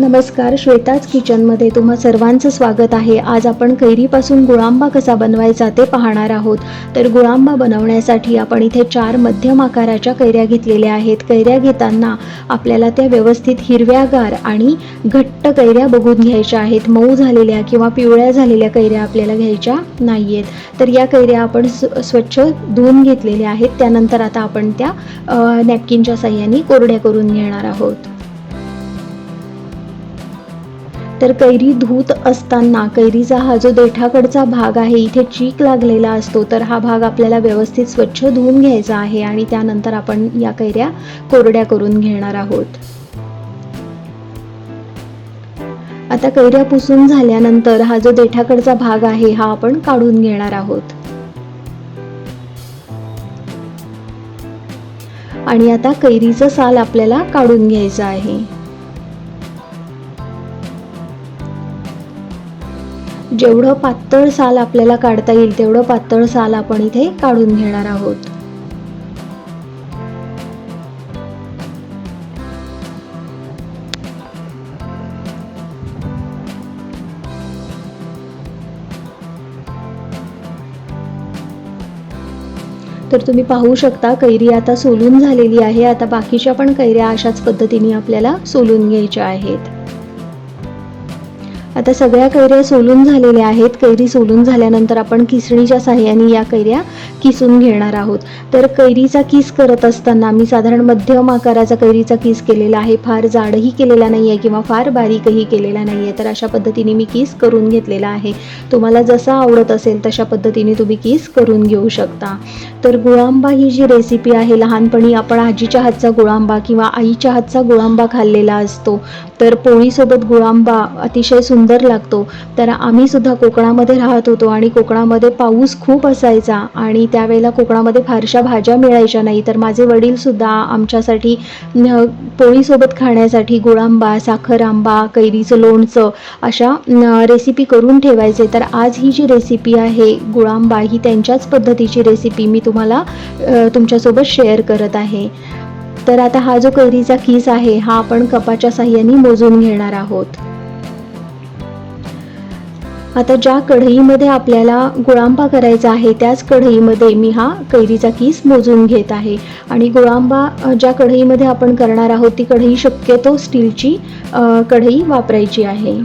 नमस्कार श्वेताज किचनमध्ये तुम्हा सर्वांचं स्वागत आहे. आज आपण कैरीपासून गुळांबा कसा बनवायचा ते पाहणार आहोत. तर गुळांबा बनवण्यासाठी आपण इथे चार मध्यम आकाराच्या कैऱ्या घेतलेल्या आहेत. कैऱ्या घेताना आपल्याला त्या व्यवस्थित हिरव्यागार आणि घट्ट कैऱ्या बघून घ्यायच्या आहेत. मऊ झालेल्या किंवा पिवळ्या झालेल्या कैऱ्या आपल्याला घ्यायच्या नाही आहेत तर या कैऱ्या आपण स्व स्वच्छ धुवून घेतलेल्या आहेत. त्यानंतर आता आपण त्या नॅपकिनच्या साह्याने कोरड्या करून घेणार आहोत. तर कैरी धूत असताना कैरीचा हा जो देठाकडचा भाग आहे इथे चीक लागलेला असतो तर हा भाग आपल्याला व्यवस्थित स्वच्छ धुवून घ्यायचा आहे आणि त्यानंतर आपण या कैऱ्या कोरड्या करून घेणार आहोत. आता कैऱ्या पुसून झाल्यानंतर हा जो देठाकडचा भाग आहे हा आपण काढून घेणार आहोत. आणि आता कैरीचं साल आपल्याला काढून घ्यायचं आहे. जेवढं पातळ साल आपल्याला काढता येईल तेवढं पातळ साल आपण इथे काढून घेणार आहोत. तर तुम्ही पाहू शकता कैरी आता सोलून झालेली आहे. आता बाकीच्या पण कैऱ्या अशाच पद्धतीने आपल्याला सोलून घ्यायच्या आहेत. आता सगळ्या कैऱ्या सोलून झालेल्या आहेत. कैरी सोलून झाल्यानंतर आपण किसणीच्या साह्याने या कैऱ्या किसून घेणार आहोत. तर कैरीचा किस करत असताना मी साधारण मध्यम आकाराचा कैरीचा किस केलेला आहे. फार जाडही केलेला नाही आहे किंवा फार बारीकही केलेला नाही आहे तर अशा पद्धतीने मी किस करून घेतलेला आहे. तुम्हाला जसा आवडत असेल तशा पद्धतीने तुम्ही किस करून घेऊ शकता. तर गुळांबा ही जी रेसिपी आहे लहानपणी आपण आजीच्या हातचा गुळांबा किंवा आईच्या हातचा गुळांबा खाल्लेला असतो. तर पोळीसोबत गुळांबा अतिशय सुंदर लागतो. तर आम्ही सुद्धा कोकणामध्ये राहत होतो आणि कोकणामध्ये पाऊस खूप असायचा आणि त्यावेळेला कोकणामध्ये फारशा भाज्या मिळायच्या नाही. तर माझे वडील सुद्धा आमच्यासाठी पोळीसोबत खाण्यासाठी गुळांबा साखर आंबा कैरीचं लोणचं अशा रेसिपी करून ठेवायचे. तर आज ही जी रेसिपी आहे गुळांबा ही त्यांच्याच पद्धतीची रेसिपी मी तुम्हाला तुमच्यासोबत शेअर करत आहे. तर आता हा जो कैरीचा किस आहे हा आपण कपाच्या साह्याने मोजून घेणार आहोत. आता ज्या कढईमध्ये आपल्याला गुळांबा करायचा आहे त्याच कढईमध्ये मी हा कैरीचा किस मोजून घेत आहे. आणि गुळांबा ज्या कढईमध्ये आपण करणार आहोत ती कढई शक्यतो स्टीलची कढई वापरायची आहे.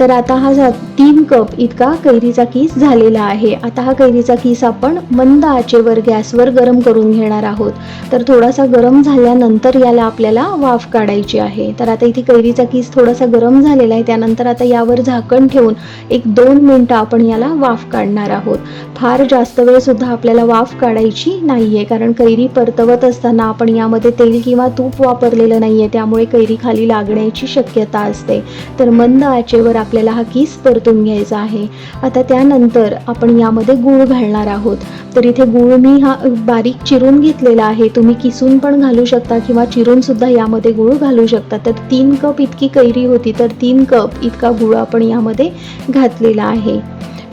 तर आता हा झा तीन कप इतका कैरीचा किस झालेला आहे. आता हा कैरीचा किस आपण मंद आचेवर गॅसवर गरम करून घेणार आहोत. तर थोडासा गरम झाल्यानंतर याला आपल्याला वाफ काढायची आहे. तर आता इथे कैरीचा किस थोडासा गरम झालेला आहे. त्यानंतर आता यावर झाकण ठेवून एक दोन मिनटं आपण याला वाफ काढणार आहोत. फार जास्त वेळसुद्धा आपल्याला वाफ काढायची नाही आहे कारण कैरी परतवत असताना आपण यामध्ये तेल किंवा तूप वापरलेलं नाही आहे त्यामुळे कैरी खाली लागण्याची शक्यता असते. तर मंद आचेवर आपल्याला हा किस परतून घ्यायचा आहे. आता त्यानंतर आपण यामध्ये गूळ घालणार आहोत. तर इथे गूळ मी हा बारीक चिरून घेतलेला आहे. तुम्ही किसून पण घालू शकता किंवा चिरून सुद्धा यामध्ये गूळ घालू शकता. तर तीन कप इतकी कैरी होती तर तीन कप इतका गूळ आपण यामध्ये घातलेला आहे.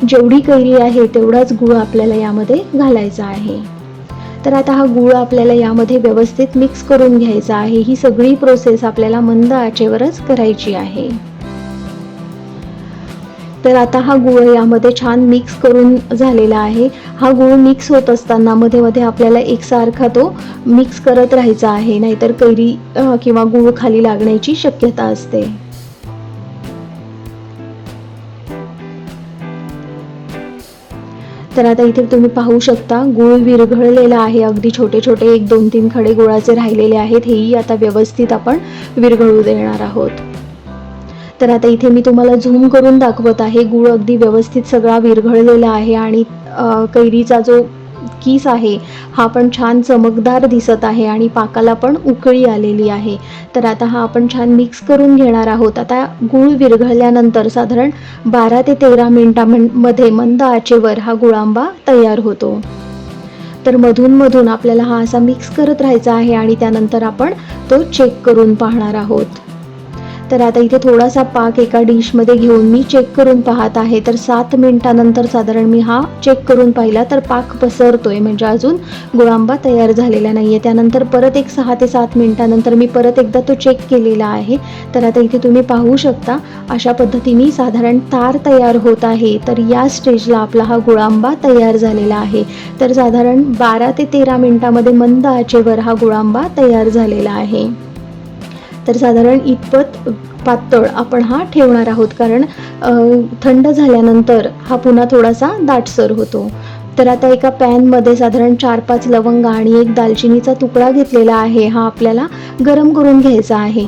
जेवढी कैरी आहे तेवढाच गूळ आपल्याला यामध्ये घालायचा आहे. तर आता हा गूळ आपल्याला यामध्ये व्यवस्थित मिक्स करून घ्यायचा आहे. ही सगळी प्रोसेस आपल्याला मंद आचेवरच करायची आहे. तर आता हा गुळ यामध्ये छान मिक्स करून झालेला आहे. हा गुळ मिक्स होत असताना मध्ये मध्ये आपल्याला एकसारखा तो मिक्स करत राहायचा आहे. नाहीतर कैरी किंवा गुळ खाली लागण्याची शक्यता असते. तर आता इथे तुम्ही पाहू शकता गूळ विरघळलेला आहे. अगदी छोटे छोटे एक दोन तीन खडे गुळाचे राहिलेले आहेत. हेही आता व्यवस्थित आपण विरघळू देणार आहोत. तर आता इथे मी तुम्हाला झूम करून दाखवत आहे. गूळ अगदी व्यवस्थित सगळा विरघळलेला आहे आणि कैरीचा जो किस आहे हा पण छान चमकदार दिसत आहे आणि पाकाला पण उकळी आलेली आहे. तर आता हा आपण छान मिक्स करून घेणार आहोत. आता गूळ विरघळल्यानंतर साधारण बारा ते तेरा मिनिटांमध्ये मंद आचेवर हा गुळांबा तयार होतो. तर मधून मधून आपल्याला हा असा मिक्स करत राहायचा आहे आणि त्यानंतर आपण तो चेक करून पाहणार आहोत. तर आता इथे थोडासा पाक एका डिशमध्ये घेऊन मी चेक करून पाहत आहे. तर सात मिनिटानंतर साधारण मी हा चेक करून पाहिला तर पाक पसरतोय. म्हणजे अजून गुळांबा तयार झालेला नाही आहे त्यानंतर परत एक सहा ते सात मिनिटानंतर मी परत एकदा तो चेक केलेला आहे. तर आता इथे तुम्ही पाहू शकता अशा पद्धतीने साधारण तार तयार होत आहे. तर या स्टेजला आपला हा गुळांबा तयार झालेला आहे. तर साधारण बारा ते तेरा मिनिटामध्ये मंद आचेवर हा गुळांबा तयार झालेला आहे. तर साधारण इतपत पातळ आपण हा ठेवणार आहोत. कारण थंड झाल्यानंतर हा पुन्हा थोडासा दाटसर होतो. तर आता एका पॅनमध्ये साधारण चार पाच लवंग आणि एक दालचिनीचा तुकडा घेतलेला आहे हा आपल्याला गरम करून घ्यायचा आहे.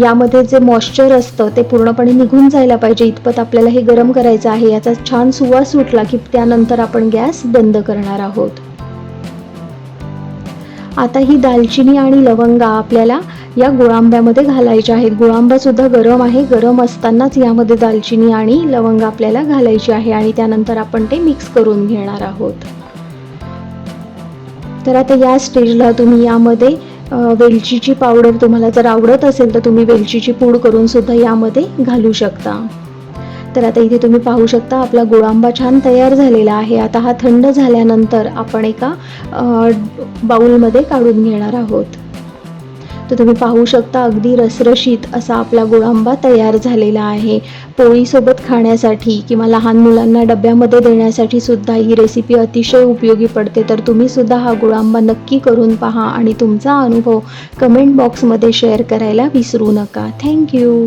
यामध्ये जे मॉइश्चर असतं ते पूर्णपणे निघून जायला पाहिजे. इतपत आपल्याला हे गरम करायचं आहे. याचा छान सुवास सुटला की त्यानंतर आपण गॅस बंद करणार आहोत. आता ही दालचिनी आणि लवंगा आपल्याला या गुळांब्यामध्ये घालायच्या आहेत. गुळांबासुद्धा गरम आहे. गरम असतानाच यामध्ये दालचिनी आणि लवंग आपल्याला घालायची आहे आणि त्यानंतर आपण ते मिक्स करून घेणार आहोत. तर आता या स्टेजला तुम्ही यामध्ये वेलचीची पावडर तुम्हाला जर आवडत असेल तर तुम्ही वेलचीची पूड करून सुद्धा यामध्ये घालू शकता. तर आता इथे तुम्ही पाहू शकता आपला गुळांबा छान तयार झालेला आहे. आता हा थंड झाल्यानंतर आपण एका बाऊलमध्ये बाउलमध्ये काढून घेणार आहोत. तर तुम्ही पाहू शकता अगदी रसरशीत असा आपला गुळांबा तयार झालेला आहे. पोळीसोबत खाण्यासाठी किंवा लहान मुलांना डब्यामध्ये देण्यासाठी सुद्धा ही रेसिपी अतिशय उपयोगी पडते. तर तुम्ही सुद्धा हा गुळांबा नक्की करून पहा आणि तुमचा अनुभव कमेंट बॉक्समध्ये शेअर करायला विसरू नका. थँक्यू